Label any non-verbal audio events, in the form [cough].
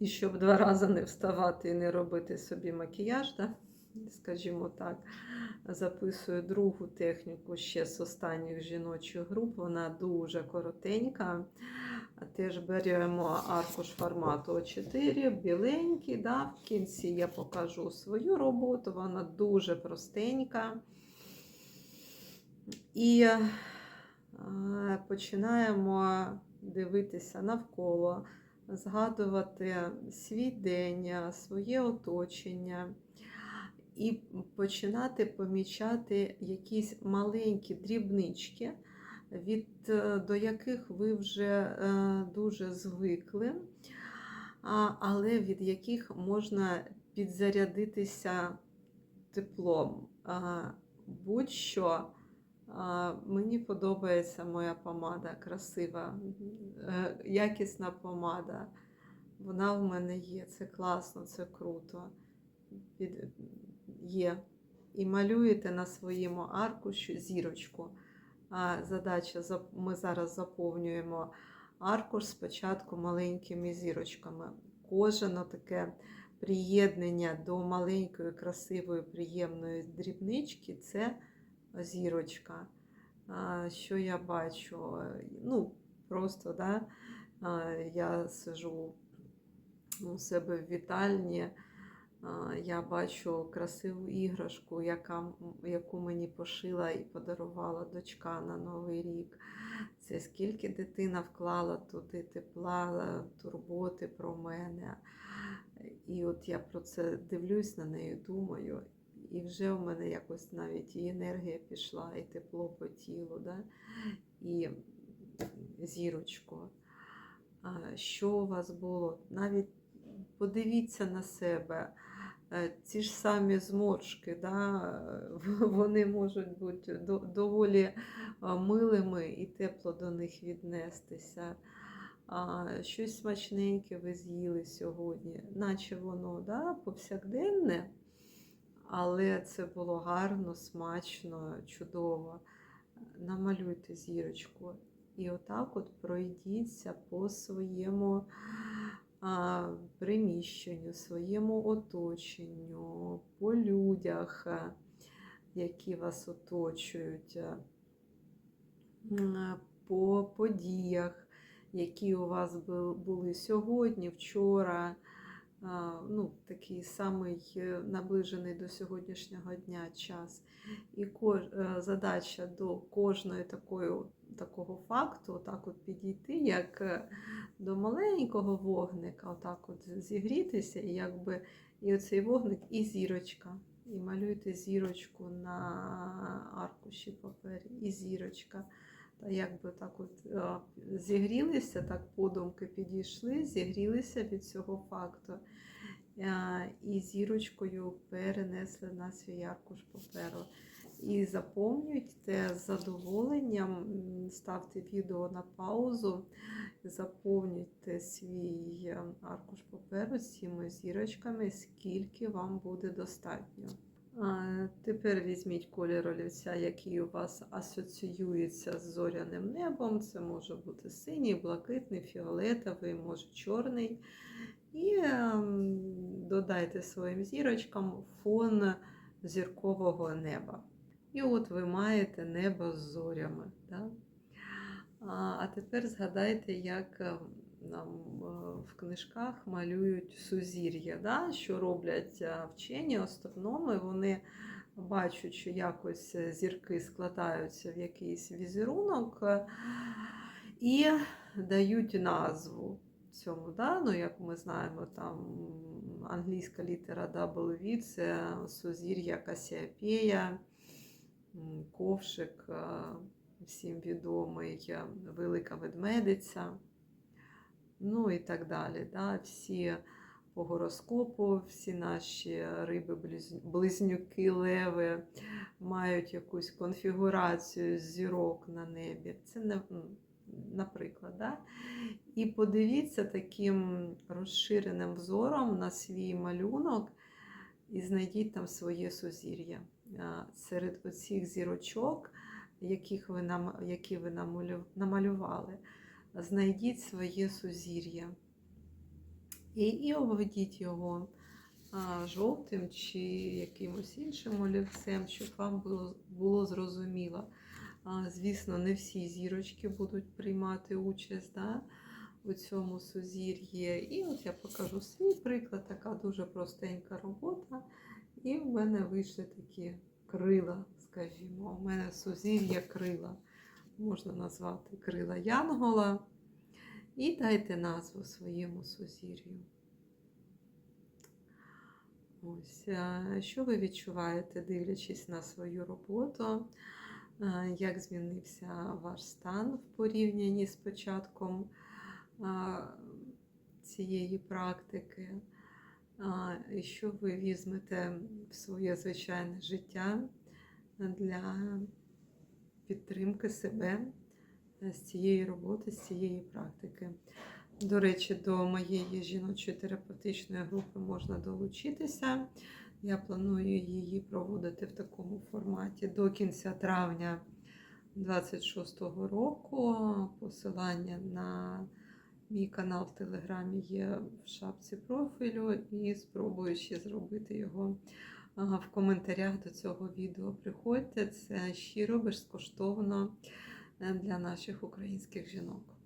І щоб два рази не вставати і не робити собі макіяж, да? скажімо так, записую другу техніку ще з останніх жіночих груп. Вона дуже коротенька. Теж беремо аркуш формату А4, біленький. Да? В кінці я покажу свою роботу, вона дуже простенька. І е, починаємо дивитися навколо, згадувати свій день, своє оточення. І починати помічати якісь маленькі дрібнички, від, е, до яких ви вже е, дуже звикли, але від яких можна підзарядитися теплом. Будь-що. Мені подобається моя помада, красива, е, якісна помада. Вона в мене є. Це класно, це круто. Є. І малюєте на своєму аркуші зірочку. Задача ми зараз заповнюємо аркуш спочатку маленькими зірочками. Кожне таке приєднання до маленької, красивої, приємної дрібнички це зірочка. Що я бачу? Ну, просто да, я сижу у себе в вітальні. Я бачу красиву іграшку, яка, яку мені пошила і подарувала дочка на Новий рік. Це скільки дитина вклала туди тепла, турботи про мене. І от я про це дивлюсь на неї, думаю, і вже у мене якось навіть і енергія пішла, і тепло по тілу, да? і зірочку. А, Що у вас було? Навіть подивіться на себе. Е, Ці ж самі зморшки, да? [laughs] вони можуть бути доволі е, милими і тепло до них віднестися. Щось смачненьке ви з'їли сьогодні, наче воно да, повсякденне, але це було гарно, смачно, чудово. Намалюйте зірочку. І отак от пройдіться по своєму а, приміщенню, своєму оточенню, по людях, які вас оточують, по подіях які у вас були сьогодні, вчора. Ну, такий самий е, наближений до сьогоднішнього дня час. І е, задача до кожної такої, такого факту, отак от підійти, як е, до маленького вогника, отак от зігрітися, і якби і оцей вогник, і зірочка. І малюйте зірочку на аркуші папері, і зірочка. Якби так от е, зігрілися, так подумки підійшли, зігрілися від цього факту. Е, І зірочкою перенесли на свій аркуш паперу. І заповнюйте з задоволенням, ставте відео на паузу, заповнюйте свій е, аркуш паперу з цими зірочками, скільки вам буде достатньо. Тепер візьміть колір олівця, який у вас асоціюється з зоряним небом. Це може бути синій, блакитний, фіолетовий, може чорний. І ем, додайте своїм зірочкам фон зіркового неба. І от ви маєте небо з зорями. Да? А, тепер згадайте, як е, нам е, в книжках малюють сузір'я, да? що роблять е, вчені, астрономи. Вони бачать, що якось е, зірки складаються в якийсь візерунок е, і дають назву цьому. Да? Ну, як ми знаємо, там англійська літера W це сузір'я Касіопея, м, ковшик. всім відомий Велика Ведмедиця, ну і так далі. Да? Всі по гороскопу, всі наші риби, близнюки, леви мають якусь конфігурацію зірок на небі. Це не, наприклад. Да? І подивіться таким розширеним взором на свій малюнок і знайдіть там своє сузір'я. Серед оцих зірочок яких ви нам, які ви намалювали. Знайдіть своє сузір'я. І, і обведіть його а, жовтим чи якимось іншим олівцем, щоб вам було, було зрозуміло. А, Звісно, не всі зірочки будуть приймати участь да, у цьому сузір'ї. І от я покажу свій приклад, така дуже простенька робота. І в мене вийшли такі крила, скажімо. У мене сузір'я крила, можна назвати крила Янгола. І дайте назву своєму сузір'ю. Ось, е, що ви відчуваєте, дивлячись на свою роботу? Е, Як змінився ваш стан в порівнянні з початком е, цієї практики? І що ви візьмете в своє звичайне життя для підтримки себе з цієї роботи, з цієї практики? До речі, до моєї жіночої терапевтичної групи можна долучитися. Я планую її проводити в такому форматі до кінця травня 26-го року. Посилання на мій канал в Телеграмі є в шапці профілю і спробую ще зробити його в коментарях до цього відео. Приходьте, це щиро, безкоштовно е, для наших українських жінок.